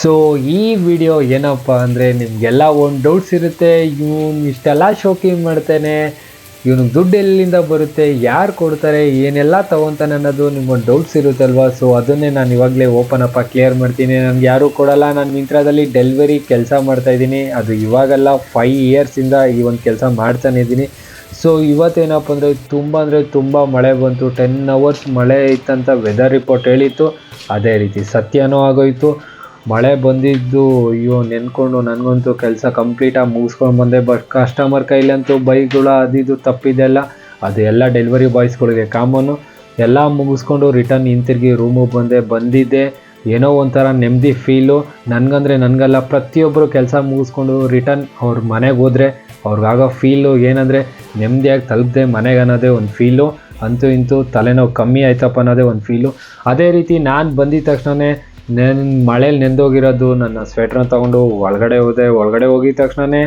So ಈ video ಏನಪ್ಪ ಅಂದರೆ ನಿಮಗೆಲ್ಲ ಒಂದು ಡೌಟ್ಸ್ ಇರುತ್ತೆ, ಇವನು ಇಷ್ಟೆಲ್ಲ ಶೋಕಿಂಗ್ ಮಾಡ್ತಾನೆ ಇವನಿಗೆ ದುಡ್ಡು ಎಲ್ಲಿಂದ ಬರುತ್ತೆ, ಯಾರು ಕೊಡ್ತಾರೆ, ಏನೆಲ್ಲ ತೊಗೊತಾನೆ ಅನ್ನೋದು ನಿಮ್ಗೊಂದು ಡೌಟ್ಸ್ ಇರುತ್ತಲ್ವ? ಸೊ ಅದನ್ನೇ ನಾನು ಇವಾಗಲೇ ಓಪನ್ ಅಪ್ಪ ಕ್ಲಿಯರ್ ಮಾಡ್ತೀನಿ. ನನಗೆ ಯಾರೂ ಕೊಡಲ್ಲ, ನಾನು ಮಿಂತ್ರಾದಲ್ಲಿ ಡೆಲಿವರಿ ಕೆಲಸ ಮಾಡ್ತಾಯಿದ್ದೀನಿ ಅದು ಇವಾಗೆಲ್ಲ ಫೈವ್ ಇಯರ್ಸಿಂದ ಈ ಒಂದು ಕೆಲಸ ಮಾಡ್ತಾನೆ ಇದ್ದೀನಿ. ಸೊ ಇವತ್ತೇನಪ್ಪ ಅಂದರೆ ತುಂಬ ಅಂದರೆ ತುಂಬ ಮಳೆ ಬಂತು. ಟೆನ್ ಅವರ್ಸ್ ಮಳೆ ಇತ್ತಂತ ವೆದರ್ ರಿಪೋರ್ಟ್ ಹೇಳಿತ್ತು. ಅದೇ ರೀತಿ ಸತ್ಯನೂ ಆಗೋಯ್ತು. ಮಳೆ ಬಂದಿದ್ದು, ಅಯ್ಯೋ, ನೆನ್ಕೊಂಡು ನನಗಂತೂ ಕೆಲಸ ಕಂಪ್ಲೀಟಾಗಿ ಮುಗಿಸ್ಕೊಂಡು ಬಂದೆ. ಬಟ್ ಕಸ್ಟಮರ್ ಕೈಲಂತೂ ಬೈಕ್ಗಳು ಅದಿದ್ದು ತಪ್ಪಿದೆಲ್ಲ. ಅದು ಎಲ್ಲ ಡೆಲಿವರಿ ಬಾಯ್ಸ್ಗಳಿಗೆ ಕಾಮನ್ನು ಎಲ್ಲ ಮುಗಿಸ್ಕೊಂಡು ರಿಟರ್ನ್ ಹಿಂತಿರುಗಿ ರೂಮಿಗೆ ಬಂದೆ. ಬಂದಿದ್ದೆ. ಏನೋ ಒಂಥರ ನೆಮ್ಮದಿ ಫೀಲು ನನಗಂದರೆ ನನಗಲ್ಲ ಪ್ರತಿಯೊಬ್ಬರು ಕೆಲಸ ಮುಗಿಸ್ಕೊಂಡು ರಿಟರ್ನ್ ಅವ್ರ ಮನೆಗೆ ಹೋದರೆ ಅವ್ರಿಗಾಗೋ ಫೀಲು ಏನಂದರೆ ನೆಮ್ಮದಿಯಾಗಿ ತಲುಪದೆ ಮನೆಗೆ ಅನ್ನೋದೇ ಒಂದು ಫೀಲು ಅಂತೂ ಇಂತೂ ತಲೆನೋವು ಕಮ್ಮಿ ಆಯ್ತಪ್ಪ ಅನ್ನೋದೇ ಒಂದು ಫೀಲು ಅದೇ ರೀತಿ ನಾನು ಬಂದಿದ ತಕ್ಷಣವೇ ನೆನ್, ಮಳೇಲಿ ನೆಂದೋಗಿರೋದು ನನ್ನ ಸ್ವೆಟ್ರನ್ನ ತಗೊಂಡು ಒಳಗಡೆ ಹೋದೆ. ಒಳಗಡೆ ಹೋಗಿದ ತಕ್ಷಣವೇ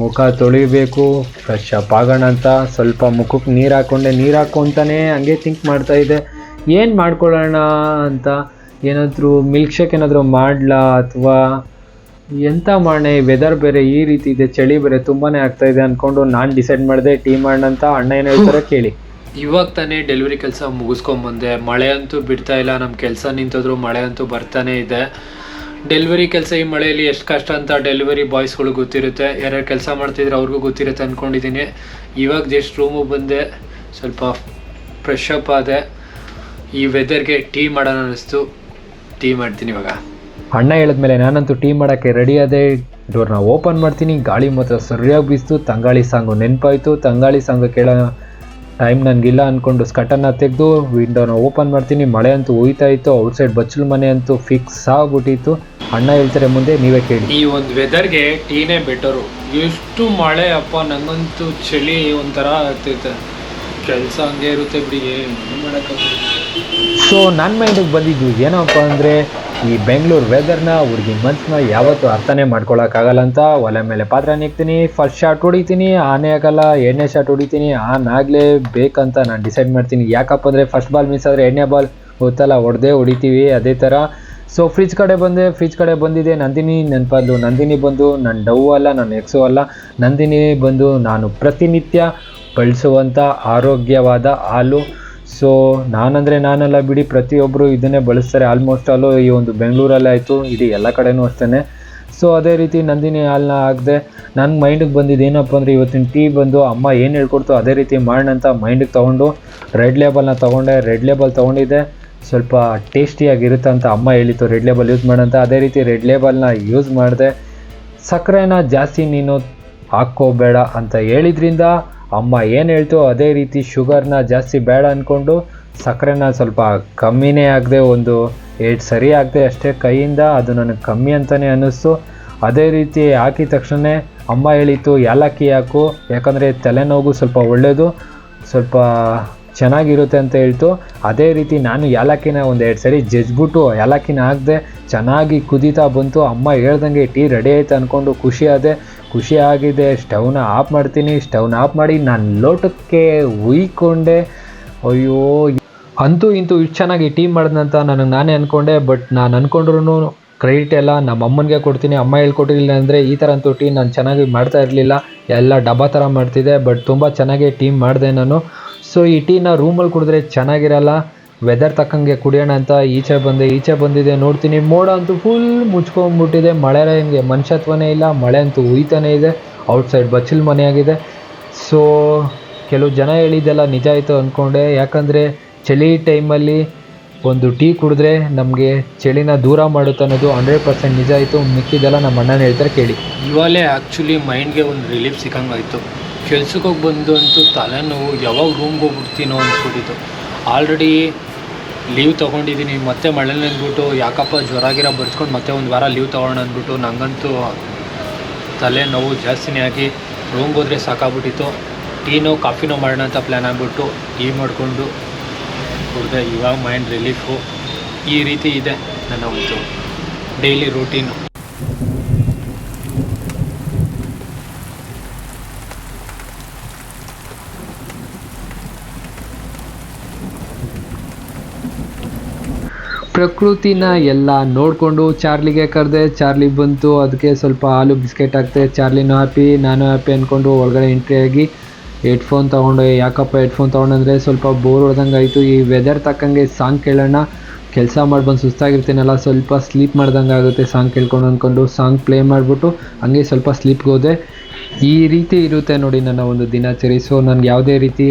ಮುಖ ತೊಳಿಬೇಕು ಫ್ರೆಶ್ ಅಪ್ ಆಗೋಣ ಅಂತ ಸ್ವಲ್ಪ ಮುಖಕ್ಕೆ ನೀರು ಹಾಕ್ಕೊಂಡೆ ನೀರು ಹಾಕ್ಕೊಂತಾನೆ ಹಂಗೆ ಥಿಂಕ್ ಮಾಡ್ತಾಯಿದ್ದೆ ಏನು ಮಾಡ್ಕೊಳ್ಳೋಣ ಅಂತ ಏನಾದರೂ ಮಿಲ್ಕ್ ಶೇಕ್ ಏನಾದರೂ ಮಾಡಲಾ ಅಥವಾ ಎಂಥ ಮಾಡೇ ವೆದರ್ ಬೇರೆ ಈ ರೀತಿ ಇದೆ, ಚಳಿ ಬೇರೆ ತುಂಬಾ ಆಗ್ತಾಯಿದೆ ಅಂದ್ಕೊಂಡು ನಾನು ಡಿಸೈಡ್ ಮಾಡಿದೆ, ಟೀ ಮಾಡೋಣ ಅಂತ ಅಣ್ಣ ಏನು ಹೇಳ್ತಾರೆ ಕೇಳಿ. ಇವಾಗ ತಾನೇ ಡೆಲಿವರಿ ಕೆಲಸ ಮುಗಿಸ್ಕೊಂಬಂದೆ. ಮಳೆ ಅಂತೂ ಬಿಡ್ತಾ ಇಲ್ಲ ನಮ್ಮ ಕೆಲಸ ನಿಂತಿದ್ರು ಮಳೆ ಅಂತೂ ಬರ್ತಾನೆ ಇದೆ. ಡೆಲಿವರಿ ಕೆಲಸ ಈ ಮಳೆಯಲ್ಲಿ ಎಷ್ಟು ಕಷ್ಟ ಅಂತ ಡೆಲಿವರಿ ಬಾಯ್ಸ್ಗಳು ಗೊತ್ತಿರುತ್ತೆ. ಯಾರ್ಯಾರು ಕೆಲಸ ಮಾಡ್ತಿದ್ರೆ ಅವ್ರಿಗೂ ಗೊತ್ತಿರುತ್ತೆ ಅಂದ್ಕೊಂಡಿದ್ದೀನಿ ಇವಾಗ ಜಸ್ಟ್ ರೂಮಿಗೆ ಬಂದೆ. ಸ್ವಲ್ಪ ಫ್ರೆಶ್ ಅಪ್ ಆದೆ. ಈ ವೆದರ್ಗೆ ಟೀ ಮಾಡೋಣ ಅನ್ನಿಸ್ತು. ಟೀ ಮಾಡ್ತೀನಿ ಇವಾಗ. ಅಣ್ಣ ಹೇಳಿದ್ಮೇಲೆ ನಾನಂತೂ ಟೀ ಮಾಡೋಕ್ಕೆ ರೆಡಿ ಆದೆ. ಡೋರ್ನ ಓಪನ್ ಮಾಡ್ತೀನಿ. ಗಾಳಿ ಮಾತ್ರ ಸರಿಯಾಗಿ ಬೀಸ್ತು. ತಂಗಾಳಿ ಸಾಂಗು ನೆನಪಾಯಿತು. ತಂಗಾಳಿ ಸಾಂಗು ಕೇಳೋ ಟೈಮ್ ನನಗಿಲ್ಲ ಅಂದ್ಕೊಂಡು ಸ್ಕಟನ್ನ ತೆಗೆದು ವಿಂಡೋನ ಓಪನ್ ಮಾಡ್ತೀನಿ. ಮಳೆ ಅಂತೂ ಹೋಯ್ತಾ ಇತ್ತು ಔಟ್ಸೈಡ್ ಬಚ್ಚಲು ಮನೆ ಅಂತೂ ಫಿಕ್ಸ್ ಆಗ್ಬಿಟ್ಟಿತ್ತು. ಅಣ್ಣ ಹೇಳ್ತಾರೆ ಮುಂದೆ ನೀವೇ ಕೇಳಿ. ಈ ಒಂದು ವೆದರ್ಗೆ ಟೀನೇ ಬೆಟರು ಎಷ್ಟು ಮಳೆ ಅಪ್ಪ ನಂಗಂತೂ ಚಳಿ ಒಂಥರ ಆಗ್ತೈತೆ. ಕೆಲಸ ಹಂಗೆ ಇರುತ್ತೆ ಬಿಡಿ ಏನು ಮಾಡೋಕ್ಕಾಗಲ್ಲ. ಸೊ ನನ್ನ ಮೈಂಡಿಗೆ ಬಂದಿದ್ದು ಏನಪ್ಪ ಅಂದರೆ ಈ ಬೆಂಗಳೂರು ವೆದರ್ನ ಹುಡುಗಿ ಮನ್ಸನ್ನ ಯಾವತ್ತೂ ಅರ್ಥನೇ ಮಾಡ್ಕೊಳಕ್ಕಾಗಲ್ಲ ಅಂತ ಒಲೆ ಮೇಲೆ ಪಾತ್ರ ನಿಕ್ತೀನಿ ಫಸ್ಟ್ ಶಾಟ್ ಹೊಡಿತೀನಿ, ಆನೆ ಆಗಲ್ಲ ಎಣ್ಣೆ ಶಾಟ್ ಹೊಡಿತೀನಿ, ಆನ್ ಆಗಲೇ ಬೇಕಂತ ನಾನು ಡಿಸೈಡ್ ಮಾಡ್ತೀನಿ. ಯಾಕಪ್ಪ ಅಂದರೆ ಫಸ್ಟ್ ಬಾಲ್ ಮಿಸ್ ಆದರೆ ಎಣ್ಣೆ ಬಾಲ್ ಗೊತ್ತಲ್ಲ ಹೊಡೆದೇ ಹೊಡಿತೀವಿ, ಅದೇ ಥರ ಸೊ ಫ್ರಿಜ್ ಕಡೆ ಬಂದೆ ಫ್ರಿಜ್ ಕಡೆ ಬಂದಿದೆ, ನಂದಿನಿ ನೆನಪದ್ದು ನಂದಿನಿ ಬಂದು ನನ್ನ ಡವ್ ಅಲ್ಲ ನನ್ನ ಎಕ್ಸು ಅಲ್ಲ. ನಂದಿನಿ ಬಂದು ನಾನು ಪ್ರತಿನಿತ್ಯ ಬಳಸುವಂಥ ಆರೋಗ್ಯವಾದ ಹಾಲು ಸೊ ನಾನಂದರೆ ನಾನಲ್ಲ ಬಿಡಿ ಪ್ರತಿಯೊಬ್ಬರು ಇದನ್ನೇ ಬಳಸ್ತಾರೆ. ಆಲ್ಮೋಸ್ಟ್ ಆಲು ಈ ಒಂದು ಬೆಂಗಳೂರಲ್ಲಿ ಆಯಿತು, ಇಡೀ ಎಲ್ಲ ಕಡೆನೂ ಅಷ್ಟೇ ಸೊ ಅದೇ ರೀತಿ ನಂದಿನಿ ಹಾಲನ್ನ ಹಾಕಿದೆ ನನ್ನ ಮೈಂಡಿಗೆ ಬಂದಿದ್ದು ಏನಪ್ಪ ಅಂದರೆ, ಇವತ್ತಿನ ಟೀ ಬಂದು ಅಮ್ಮ ಏನು ಹೇಳ್ಕೊಡ್ತು, ಅದೇ ರೀತಿ ಮಾಡೋಣ ಅಂತ ಮೈಂಡಿಗೆ ತೊಗೊಂಡು ರೆಡ್ ಲೇಬಲ್ನ ತೊಗೊಂಡೆ. ರೆಡ್ ಲೇಬಲ್ ತೊಗೊಂಡಿದ್ದೆ. ಸ್ವಲ್ಪ ಟೇಸ್ಟಿಯಾಗಿರುತ್ತೆ ಅಂತ ಅಮ್ಮ ಹೇಳಿತ್ತು ರೆಡ್ ಲೇಬಲ್ ಯೂಸ್ ಮಾಡಂತ ಅದೇ ರೀತಿ ರೆಡ್ ಲೇಬಲ್ನ ಯೂಸ್ ಮಾಡಿದೆ. ಸಕ್ಕರೆನ ಜಾಸ್ತಿ ನೀನು ಹಾಕ್ಕೋಬೇಡ ಅಂತ ಹೇಳಿದ್ರಿಂದ ಅಮ್ಮ ಏನು ಹೇಳ್ತು ಅದೇ ರೀತಿ ಶುಗರ್ನ ಜಾಸ್ತಿ ಬೇಡ ಅಂದ್ಕೊಂಡು ಸಕ್ಕರೆನ ಸ್ವಲ್ಪ ಕಮ್ಮಿನೇ ಆಗದೆ ಒಂದು ಏಟ್ ಸರಿ ಆಗದೆ ಅಷ್ಟೇ ಕೈಯಿಂದ, ಅದು ನನಗೆ ಕಮ್ಮಿ ಅಂತಲೇ ಅನ್ನಿಸ್ತು. ಅದೇ ರೀತಿ ಹಾಕಿದ ತಕ್ಷಣ ಅಮ್ಮ ಹೇಳಿತು ಏಲಕ್ಕಿ ಹಾಕು, ಯಾಕಂದರೆ ತಲೆನೋವು ಸ್ವಲ್ಪ ಒಳ್ಳೆಯದು ಸ್ವಲ್ಪ ಚೆನ್ನಾಗಿರುತ್ತೆ ಅಂತ ಹೇಳ್ತು. ಅದೇ ರೀತಿ ನಾನು ಯಾಲಕ್ಕಿನ ಒಂದು ಎರಡು ಸರಿ ಜಜ್ಬಿಟ್ಟು ಯಾಲಕ್ಕಿನ ಹಾಕಿದೆ ಚೆನ್ನಾಗಿ ಕುದೀತಾ ಬಂತು. ಅಮ್ಮ ಹೇಳ್ದಂಗೆ ಟೀ ರೆಡಿ ಆಯ್ತು ಅಂದ್ಕೊಂಡು ಖುಷಿ ಆದೆ. ಖುಷಿ ಆಗಿದೆ. ಸ್ಟವ್ನ ಆಫ್ ಮಾಡ್ತೀನಿ. ಸ್ಟವ್ನ ಆಫ್ ಮಾಡಿ ನಾನು ಲೋಟಕ್ಕೆ ಉಯ್ಕೊಂಡೆ. ಅಯ್ಯೋ. ಅಂತೂ ಇಂತೂ ಇಷ್ಟು ಚೆನ್ನಾಗಿ ಟೀ ಮಾಡಿದ್ನಂತ ನನಗೆ ನಾನೇ ಅಂದ್ಕೊಂಡೆ ಬಟ್ ನಾನು ಅಂದ್ಕೊಂಡ್ರು ಕ್ರೆಡಿಟ್ ಎಲ್ಲ ನಮ್ಮ ಅಮ್ಮನಿಗೆ ಕೊಡ್ತೀನಿ. ಅಮ್ಮ ಹೇಳ್ಕೊಟ್ಟಿರಲಿಲ್ಲ ಅಂದರೆ ಈ ಥರ ಅಂತೂ ಟೀ ನಾನು ಚೆನ್ನಾಗಿ ಮಾಡ್ತಾ ಇರಲಿಲ್ಲ. ಎಲ್ಲ ಡಬ್ಬ ಥರ ಮಾಡ್ತಿದ್ದೆ. ಬಟ್ ತುಂಬ ಚೆನ್ನಾಗಿ ಟೀ ಮಾಡಿದೆ ನಾನು. ಸೊ ಈ ಟೀನ ರೂಮಲ್ಲಿ ಕುಡಿದ್ರೆ ಚೆನ್ನಾಗಿರಲ್ಲ. ವೆದರ್ ತಕ್ಕಂಗೆ ಕುಡಿಯೋಣ ಅಂತ ಈಚೆ ಬಂದೆ, ಈಚೆ ಬಂದಿದೆ, ನೋಡ್ತೀನಿ. ಮೋಡ ಅಂತೂ ಫುಲ್ ಮುಚ್ಕೊಂಬಿಟ್ಟಿದೆ ಮಳೆ ಹಿಂಗೆ ಮನುಷ್ಯತ್ವನೇ ಇಲ್ಲ, ಮಳೆ ಅಂತೂ ಉಯ್ತಾನೇ ಇದೆ. ಔಟ್ಸೈಡ್ ಬಚ್ಚಲ್ ಮನೆಯಾಗಿದೆ. ಸೊ ಕೆಲವು ಜನ ಹೇಳಿದ್ದೆಲ್ಲ ನಿಜ ಆಯಿತು ಅಂದ್ಕೊಂಡೆ ಯಾಕಂದರೆ ಚಳಿ ಟೈಮಲ್ಲಿ ಒಂದು ಟೀ ಕುಡಿದ್ರೆ ನಮಗೆ ಚಳಿನ ದೂರ ಮಾಡುತ್ತೆ ಅನ್ನೋದು ಹಂಡ್ರೆಡ್ ಪರ್ಸೆಂಟ್ ನಿಜ ಆಯಿತು. ಮಿಕ್ಕಿದೆಲ್ಲ ನಮ್ಮ ಅಣ್ಣನ ಹೇಳ್ತಾರೆ ಕೇಳಿ. ಇವಾಗಲೇ ಆ್ಯಕ್ಚುಲಿ ಮೈಂಡ್ಗೆ ಒಂದು ರಿಲೀಫ್ ಸಿಕ್ಕಂಗಾಯಿತು. ಕೆಲ್ಸಕ್ಕೆ ಹೋಗಿ ಬಂದು ಅಂತೂ ತಲೆನೋವು, ಯಾವಾಗ ರೂಮ್ಗೆ ಹೋಗ್ಬಿಡ್ತೀನೋ ಅನ್ಸ್ಬಿಟ್ಟಿತ್ತು. ಆಲ್ರೆಡಿ ಲೀವ್ ತೊಗೊಂಡಿದ್ದೀನಿ ಮತ್ತೆ ಮಳೆ ಅಂದ್ಬಿಟ್ಟು, ಯಾಕಪ್ಪ ಜ್ವರ ಗಿರ ಬರ್ಸ್ಕೊಂಡು ಮತ್ತೆ ಒಂದು ವಾರ ಲೀವ್ ತೊಗೊಳ್ಳೋಣ ಅಂದ್ಬಿಟ್ಟು ನನಗಂತೂ ತಲೆನೋವು ಜಾಸ್ತಿನೇ ಆಗಿ ರೂಮ್ಗೆ ಹೋದರೆ ಸಾಕಾಗ್ಬಿಟ್ಟಿತ್ತು. ಟೀನೋ, ಕಾಫಿನೋ ಮಾಡೋಣ ಅಂತ ಪ್ಲ್ಯಾನ್ ಆಗಿಬಿಟ್ಟು ಟೀ ಮಾಡಿಕೊಂಡು ಕುಡ್ದೆ ಇವಾಗ ಮೈಂಡ್ ರಿಲೀಫು ಈ ರೀತಿ ಇದೆ ನನ್ನ ಒಂದು ಡೈಲಿ ರೂಟೀನು ಪ್ರಕೃತಿನ ಎಲ್ಲ ನೋಡಿಕೊಂಡು ಚಾರ್ಲಿಗೆ ಕರೆದೆ, ಚಾರ್ಲಿ ಬಂತು ಅದಕ್ಕೆ ಸ್ವಲ್ಪ ಹಾಲು ಬಿಸ್ಕೆಟ್ ಹಾಕ್ತೆ, ಚಾರ್ಲಿನೂ ಹ್ಯಾಪಿ ನಾನು ಹ್ಯಾಪಿ ಅಂದ್ಕೊಂಡು ಒಳಗಡೆ ಎಂಟ್ರಿ ಆಗಿ ಹೆಡ್ಫೋನ್ ತೊಗೊಂಡು. ಯಾಕಪ್ಪ ಹೆಡ್ಫೋನ್ ತೊಗೊಂಡಂದರೆ ಸ್ವಲ್ಪ ಬೋರ್ ಹೊಡೆದಂಗೆ ಆಯಿತು ಈ ವೆದರ್ ತಕ್ಕಂಗೆ ಸಾಂಗ್ ಕೇಳೋಣ. ಕೆಲಸ ಮಾಡಿ ಬಂದು ಸುಸ್ತಾಗಿರ್ತೀನಲ್ಲ, ಸ್ವಲ್ಪ ಸ್ಲೀಪ್ ಮಾಡ್ದಂಗೆ ಆಗುತ್ತೆ ಸಾಂಗ್ ಕೇಳ್ಕೊಂಡು ಅಂದ್ಕೊಂಡು ಸಾಂಗ್ ಪ್ಲೇ ಮಾಡಿಬಿಟ್ಟು ಹಂಗೆ ಸ್ವಲ್ಪ ಸ್ಲೀಪ್ಗೆ ಹೋದೆ. ಈ ರೀತಿ ಇರುತ್ತೆ ನೋಡಿ ನನ್ನ ಒಂದು ದಿನಾಚರಿ. ಸೊ ನನಗೆ ಯಾವುದೇ ರೀತಿ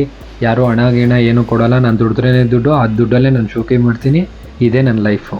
ಯಾರೂ ಹಣ, ಗಿಣ ಏನೂ ಕೊಡೋಲ್ಲ. ನಾನು ದುಡಿದ್ರೇ ದುಡ್ಡು. ಆ ದುಡ್ಡಲ್ಲೇ ನಾನು ಶೋಕಿ ಮಾಡ್ತೀನಿ. ಇದೇ ನನ್ನ ಲೈಫು